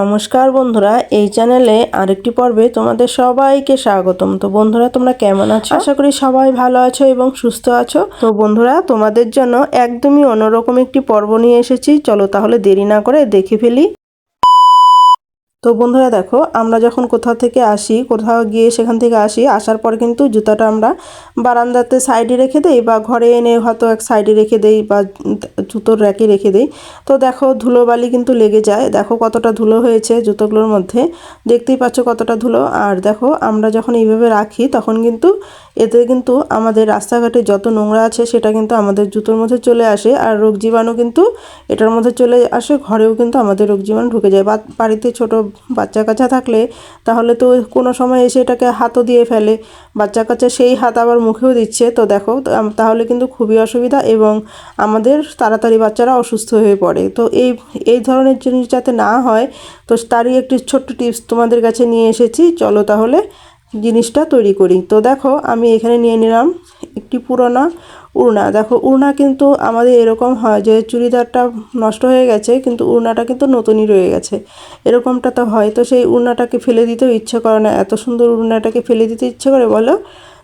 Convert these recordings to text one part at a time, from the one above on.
নমস্কার বন্ধুরা এই চ্যানেলে আরেকটি পর্বে তোমাদের সবাইকে স্বাগতম। তো বন্ধুরা তোমরা কেমন আছো? আশা করি সবাই ভালো আছো এবং সুস্থ আছো। তো বন্ধুরা তোমাদের জন্য একদমই অন্যরকম একটি পর্ব নিয়ে এসেছি। চলো তাহলে দেরি না করে দেখে ফেলি। তো বন্ধুরা দেখো, আমরা যখন কোথাও থেকে আসি, কোথাও গিয়ে সেখান থেকে আসি, আসার পর কিন্তু জুতাটা আমরা বারান্দাতে সাইডে রেখে দেই বা ঘরে এনে হয়তো এক সাইডে রেখে দেই বা জুতোর র্যাকে রেখে দেই। তো দেখো, ধুলোবালি কিন্তু লেগে যায়। দেখো কতটা ধুলো হয়েছে জুতোগুলোর মধ্যে। দেখতেই পাচ্ছ কতটা ধুলো। আর দেখো, আমরা যখন এইভাবে রাখি, তখন কিন্তু এতে কিন্তু আমাদের রাস্তাঘাটে যত নোংরা আছে সেটা কিন্তু আমাদের জুতোর মধ্যে চলে আসে আর রোগ জীবাণু কিন্তু এটার মধ্যে চলে আসে, ঘরেও কিন্তু আমাদের রোগ জীবাণু ঢুকে যায়। বা বাড়িতে ছোট বাচ্চা কাচ্চা থাকলে তাহলে তো কোনো সময় এসে এটাকে হাতও দিয়ে ফেলে, বাচ্চা কাচ্চা সেই হাত আবার মুখেও দিচ্ছে। তো দেখো তাহলে কিন্তু খুবই অসুবিধা এবং আমাদের তাড়াতাড়ি বাচ্চারা অসুস্থ হয়ে পড়ে। তো এই এই ধরনের জিনিস যাতে না হয়, তো তারই একটি ছোট্ট টিপস তোমাদের কাছে নিয়ে এসেছি। চলো তাহলে জিনিসটা তৈরি করি। তো দেখো, আমি এখানে নিয়ে নিলাম একটি পুরোনো উড়না। দেখো, উড়না কিন্তু আমাদের এরকম হয় যে চুড়িদারটা নষ্ট হয়ে গেছে, কিন্তু উড়নাটা কিন্তু নতুনই রয়ে গেছে। এরকমটা তো হয়। তো সেই উড়নাটাকে ফেলে দিতেও ইচ্ছে করে না। এত সুন্দর উড়নাটাকে ফেলে দিতে ইচ্ছে করে বলো?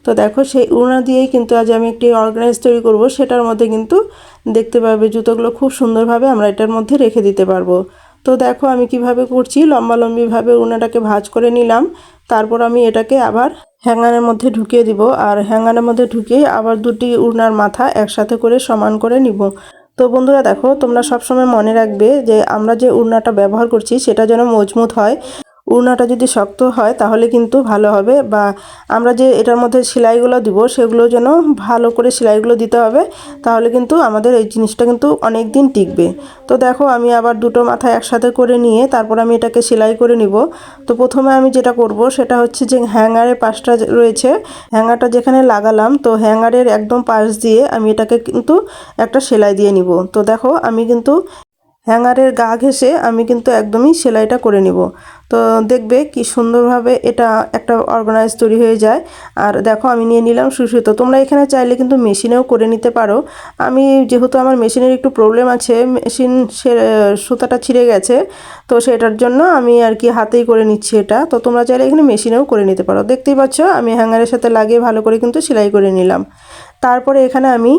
তো দেখো, সেই উড়না দিয়েই কিন্তু আজ আমি একটি অর্গানাইজ তৈরি করব। সেটার মধ্যে কিন্তু দেখতে পাবে জুতোগুলো খুব সুন্দরভাবে আমরা এটার মধ্যে রেখে দিতে পারব। তো দেখো আমি কীভাবে করছি, লম্বা লম্বিভাবে উনাটাকে ভাজ করে নিলাম। তারপর আমি এটাকে আবার হ্যাঙ্গারের মধ্যে ঢুকিয়ে দিব আর হ্যাঙ্গারের মধ্যে ঢুকিয়ে আবার দুটি উড়নার মাথা একসাথে করে সমান করে নিব। তো বন্ধুরা দেখো, তোমরা সবসময় মনে রাখবে যে আমরা যে উড়নাটা ব্যবহার করছি, সেটা যেন মজবুত হয়। উড়নাটা যদি শক্ত হয়, তাহলে কিন্তু ভালো হবে। বা আমরা যে এটার মধ্যে সেলাইগুলো দিব, সেগুলো যেন ভালো করে সেলাইগুলো দিতে হবে, তাহলে কিন্তু আমাদের এই জিনিসটা কিন্তু অনেক দিন টিকবে। তো দেখো, আমি আবার দুটো মাথা একসাথে করে নিয়ে তারপর আমি এটাকে সেলাই করে নিব। তো প্রথমে আমি যেটা করব, সেটা হচ্ছে যে হ্যাঙ্গারের পাশটা রয়েছে, হ্যাঙ্গারটা যেখানে লাগালাম, তো হ্যাঙ্গারের একদম পাশ দিয়ে আমি এটাকে কিন্তু একটা সেলাই দিয়ে নিব। তো দেখো, আমি কিন্তু হ্যাঙ্গারের গা ঘেসে আমি কিন্তু একদমই সেলাইটা করে নিব। তো দেখবে কি সুন্দরভাবে এটা একটা অর্গানাইজ তৈরি হয়ে যায়। আর দেখো আমি নিয়ে নিলাম সুসুতো তোমরা এখানে চাইলে কিন্তু মেশিনেও করে নিতে পারো। আমি যেহেতু আমার মেশিনের একটু প্রবলেম আছে, মেশিন সে, সুতাটা ছিঁড়ে গেছে, তো সেটার জন্য আমি আর কি হাতেই করে নিচ্ছি এটা। তো তোমরা চাইলে এখানে মেশিনেও করে নিতে পারো। দেখতেই পাচ্ছ, আমি হ্যাঙ্গারের সাথে লাগিয়ে ভালো করে কিন্তু সেলাই করে নিলাম। তারপরে এখানে আমি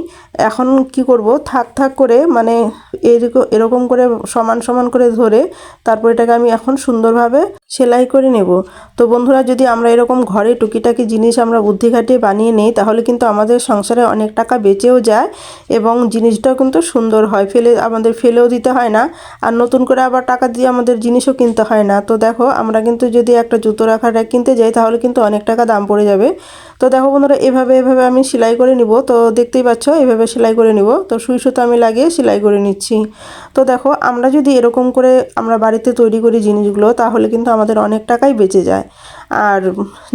এখন কি করব, থাক থাক করে মানে এরকম এরকম করে সমান সমান করে ধরে তারপর এটাকে আমি এখন সুন্দরভাবে সেলাই করে নেব। তো বন্ধুরা, যদি আমরা এরকম ঘরে টুকিটাকি জিনিস আমরা বুদ্ধি খাটিয়ে বানিয়ে নিই, তাহলে কিন্তু আমাদের সংসারে অনেক টাকা বেঁচেও যায় এবং জিনিসটাও কিন্তু সুন্দর হয়। ফেলে, আমাদের ফেলেও দিতে হয় না। আর নতুন করে আবার টাকা দিয়ে আমাদের জিনিসও কিনতে হয় না। তো দেখো, আমরা কিন্তু যদি একটা জুতো রাখাটা কিনতে যাই, তাহলে কিন্তু অনেক টাকা দাম পড়ে যাবে। তো দেখো বন্ধুরা, এভাবে এভাবে আমি সেলাই করে নিব। তো দেখতেই পাচ্ছ, এভাবে সেলাই করে নিব। তো সুই সুতো আমি লাগিয়ে সেলাই করে নিচ্ছি। তো দেখো, আমরা যদি এরকম করে আমরা বাড়িতে তৈরি করি জিনিসগুলো, তাহলে কিন্তু আমাদের অনেক টাকাই বেঁচে যায়। আর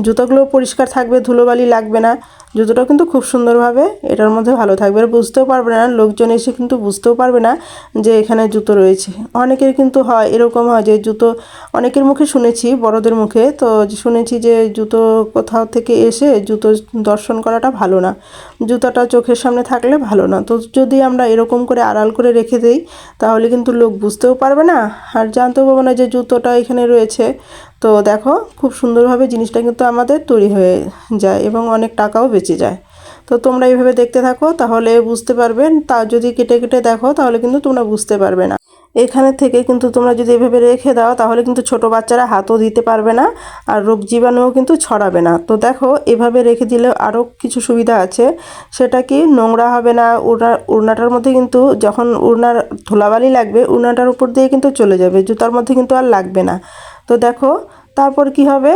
জুতোগুলো পরিষ্কার থাকবে, ধুলোবালি লাগবে না। জুতোটাও কিন্তু খুব সুন্দরভাবে এটার মধ্যে ভালো থাকবে। আর বুঝতেও পারবে না, লোকজন এসে কিন্তু বুঝতেও পারবে না যে এখানে জুতো রয়েছে। অনেকের কিন্তু হয়, এরকম হয় যে জুতো, অনেকের মুখে শুনেছি, বড়দের মুখে, তো শুনেছি যে জুতো কোথাও থেকে এসে জুতো দর্শন করাটা ভালো না। জুতোটা চোখের সামনে থাকলে ভালো না। তো যদি আমরা এরকম করে আড়াল করে রেখে দিই, তাহলে কিন্তু লোক বুঝতেও পারবে না, আর জানতেও পারবে না যে জুতোটা এখানে রয়েছে। তো দেখো, খুব সুন্দরভাবে জিনিসটা কিন্তু আমাদের তৈরি হয়ে যায় এবং অনেক টাকাও বেঁচে যায়। তো তোমরা এইভাবে দেখতে থাকো, তাহলে বুঝতে পারবে তা যদি কেটে কেটে দেখো, তাহলে কিন্তু তোমরা বুঝতে পারবে না। এখানে থেকে কিন্তু তোমরা যদি এভাবে রেখে দাও, তাহলে কিন্তু ছোট বাচ্চারা হাতও দিতে পারবে না আর রোগ জীবাণুও কিন্তু ছড়াবে না। তো দেখো, এভাবে রেখে দিলে আরও কিছু সুবিধা আছে। সেটা কি, নোংরা হবে না উড়না উড়নাটার মধ্যে কিন্তু যখন উড়নার ধুলাবালি লাগবে উড়নাটার উপর দিয়ে কিন্তু চলে যাবে, জুতার মধ্যে কিন্তু আর লাগবে না। তো দেখো তারপর কি হবে?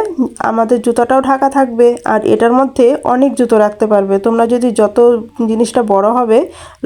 আমাদের জুতাটাও ঢাকা থাকবে আর এটার মধ্যে অনেক জুতো রাখতে পারবে। তোমরা যদি যত জিনিসটা বড় হবে,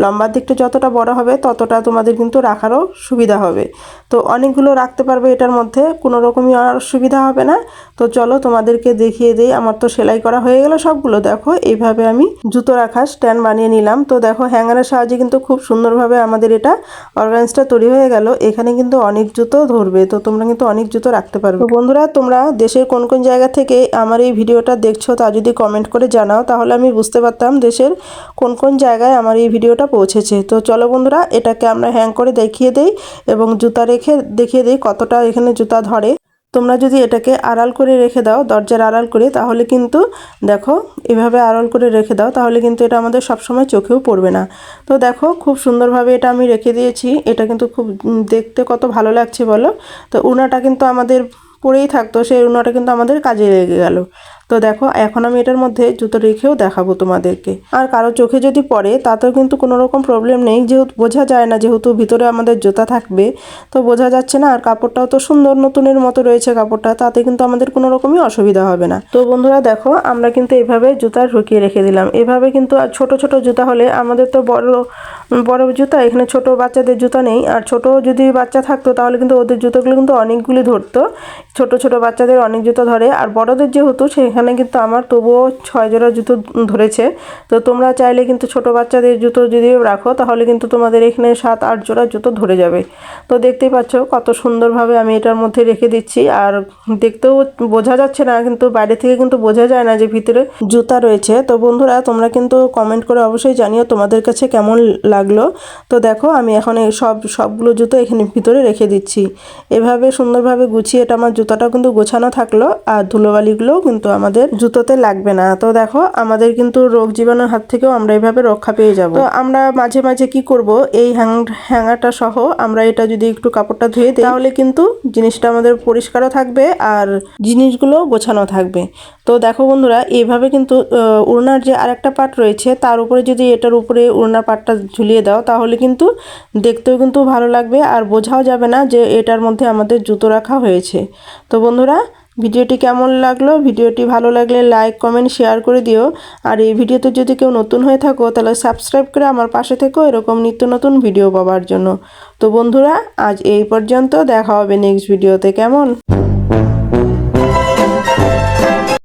লম্বার দিকটা যতটা বড় হবে, ততটা তোমাদের কিন্তু রাখারও সুবিধা হবে। তো অনেকগুলো রাখতে পারবে এটার মধ্যে, কোনো রকমই আর সুবিধা হবে না। তো চলো তোমাদেরকে দেখিয়ে দিই, আমার তো সেলাই করা হয়ে গেল সবগুলো। দেখো, এইভাবে আমি জুতো রাখার স্ট্যান্ড বানিয়ে নিলাম। তো দেখো, হ্যাঙ্গারের সাহায্যে কিন্তু খুব সুন্দরভাবে আমাদের এটা অর্গানাইজটা তৈরি হয়ে গেল। এখানে কিন্তু অনেক জুতো ধরবে, তো তোমরা কিন্তু অনেক জুতো রাখতে পারবে। বন্ধুরা তোমরা দেশের কোন কোন জায়গা থেকে আমার এই ভিডিওটা দেখছ তা যদি কমেন্ট করে জানাও, তাহলে আমি বুঝতে পারতাম দেশের কোন কোন জায়গায় আমার এই ভিডিওটা পৌঁছেছে। তো চলো বন্ধুরা, এটাকে আমরা হ্যাং করে দেখিয়ে দেই এবং জুতা রেখে দেখিয়ে দিই কতটা এখানে জুতা ধরে। তোমরা যদি এটাকে আড়াল করে রেখে দাও, দরজার আড়াল করে, তাহলে কিন্তু দেখো, এভাবে আড়াল করে রেখে দাও, তাহলে কিন্তু এটা আমাদের সবসময় চোখেও পড়বে না। তো দেখো, খুব সুন্দরভাবে এটা আমি রেখে দিয়েছি। এটা কিন্তু খুব দেখতে কত ভালো লাগছে বলো। তো উনাটা কিন্তু আমাদের পরেই থাকতো সেই উনাটা কিন্তু আমাদের কাজে লেগে গেল। তো দেখো, এখন আমি এটার মধ্যে জুতো রেখেও দেখাবো তোমাদেরকে। আর কারও চোখে যদি পড়ে, তাতেও কিন্তু কোনো রকম প্রবলেম নেই। যেহেতু বোঝা যায় না, যেহেতু ভিতরে আমাদের জুতা থাকবে, তো বোঝা যাচ্ছে না। আর কাপড়টাও তো সুন্দর নতুনের মতো রয়েছে কাপড়টা, তাতে কিন্তু আমাদের কোনো রকমই অসুবিধা হবে না। তো বন্ধুরা দেখো, আমরা কিন্তু এভাবে জুতা ঢুকিয়ে রেখে দিলাম। এভাবে কিন্তু আর ছোট ছোট জুতা হলে আমাদের তো বড় বড় জুতা, এখানে ছোট বাচ্চাদের জুতা নেই। আর ছোট যদি বাচ্চা থাকতো, তাহলে কিন্তু ওদের জুতোগুলো কিন্তু অনেকগুলি ধরতো। ছোট ছোট বাচ্চাদের অনেক জুতো ধরে। আর বড়দের যেহেতু, সেখানে কিন্তু আমার তবুও ছয় জোড়া জুতো ধরেছে। তো তোমরা চাইলে কিন্তু ছোট বাচ্চাদের জুতো যদি রাখো, তাহলে কিন্তু তোমাদের এখানে সাত, আট জোড়া জুতো ধরে যাবে। তো দেখতেই পাচ্ছ কত সুন্দরভাবে আমি এটার মধ্যে রেখে দিচ্ছি। আর দেখতেও বোঝা যাচ্ছে না, কিন্তু বাইরে থেকে কিন্তু বোঝা যায় না যে ভিতরে জুতা রয়েছে। তো বন্ধুরা, তোমরা কিন্তু কমেন্ট করে অবশ্যই জানিও তোমাদের কাছে কেমন লাগল। তো দেখো, আমি এখন এই সব, সবগুলো জুতো এখানে ভিতরে রেখে দিচ্ছি। এভাবে সুন্দরভাবে গুছিয়ে এটা আমার জুতাটা কিন্তু গোছানো থাকল, আর ধুলোবালিগুলোও কিন্তু আমাদের জুতোতে লাগবে না। তো দেখো, আমাদের কিন্তু রোগ জীবাণুর হাত থেকেও আমরা এভাবে রক্ষা পেয়ে যাব। তো আমরা মাঝে মাঝে কি করব, এই হ্যাং, হ্যাঙ্গারটা সহ আমরা এটা যদি একটু কাপড়টা ধুয়ে দিই, তাহলে কিন্তু জিনিসটা আমাদের পরিষ্কারও থাকবে আর জিনিসগুলো গোছানো থাকবে। তো দেখো বন্ধুরা এইভাবে কিন্তু উড়নার যে আরেকটা পার্ট রয়েছে, তার উপরে যদি এটার উপরে উড়নার পাটটা ঝুলিয়ে দাও, তাহলে কিন্তু দেখতেও কিন্তু ভালো লাগবে আর বোঝাও যাবে না যে এটার মধ্যে আমাদের জুতো রাখা হয়েছে। তো বন্ধুরা ভিডিওটি কেমন লাগল? ভিডিওটি ভালো লাগলে লাইক কমেন্ট শেয়ার করে দিও। আর এই ভিডিওতে যদি কেউ নতুন হয়ে থাকো, তাহলে সাবস্ক্রাইব করে আমার পাশে থেকো এরকম নিত্য নতুন ভিডিও পাওয়ার জন্য। তো বন্ধুরা, আজ এই পর্যন্ত দেখা হবে নেক্সট ভিডিওতে কেমন?